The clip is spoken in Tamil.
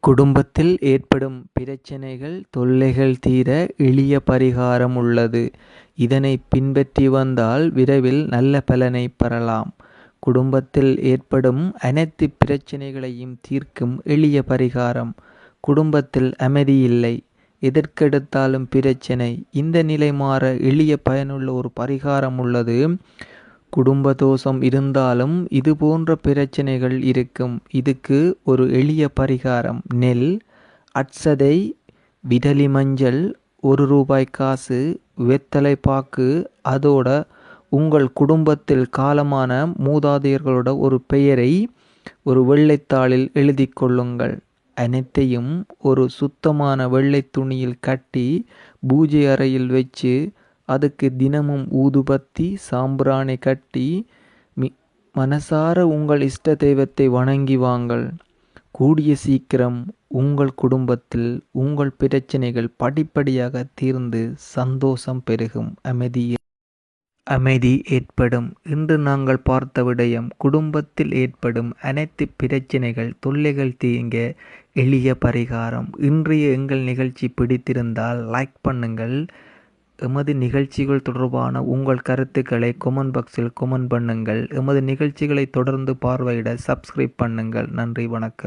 குடும்பத்தில் ஏற்படும் பிரச்சனைகள் தொல்லைகள் தீர எளிய பரிகாரம் உள்ளது. இதனை பின்பற்றி வந்தால் விரைவில் நல்ல பலனை பெறலாம். குடும்பத்தில் ஏற்படும் அனைத்து பிரச்சனைகளையும் தீர்க்கும் எளிய பரிகாரம். குடும்பத்தில் அமைதி இல்லை. எதற்கெடுத்தாலும் பிரச்சனை. இந்த நிலை மாற எளிய பயனுள்ள ஒரு பரிகாரம் உள்ளது. குடும்ப தோஷம் இருந்தாலும் இது போன்ற பிரச்சனைகள் இருக்கும். இதுக்கு ஒரு எளிய பரிகாரம். நெல் அட்சதை விடலி மஞ்சள் ஒரு ரூபாய் காசு வெத்தலை பாக்கு அதோட உங்கள் குடும்பத்தில் காலமான மூதாதையர்களோட ஒரு பெயரை ஒரு வெள்ளைத்தாளில் எழுதி கொள்ளுங்கள். அனைத்தையும் ஒரு சுத்தமான வெள்ளை துணியில் கட்டி பூஜை அறையில் வச்சு அதுக்கு தினமும் ஊதுபத்தி சாம்பிராணி கட்டி மி மனசார உங்கள் இஷ்ட தெய்வத்தை வணங்கி வாங்கள். கூடிய சீக்கிரம் உங்கள் குடும்பத்தில் உங்கள் பிரச்சனைகள் படிப்படியாக தீர்ந்து சந்தோஷம் பெருகும் அமைதி அமைதி ஏற்படும். இன்று நாங்கள் பார்த்த விடயம் குடும்பத்தில் ஏற்படும் அனைத்து பிரச்சனைகள் தொல்லைகள் தீங்க எளிய பரிகாரம். இன்றைய எங்கள் நிகழ்ச்சி பிடித்திருந்தால் லைக் பண்ணுங்கள். எமது நிகழ்ச்சிகள் தொடர்பான உங்கள் கருத்துக்களை கொமெண்ட் பாக்ஸில் கொமெண்ட் பண்ணுங்கள். எமது நிகழ்ச்சிகளை தொடர்ந்து பார்வையிட சப்ஸ்கிரைப் பண்ணுங்கள். நன்றி வணக்கம்.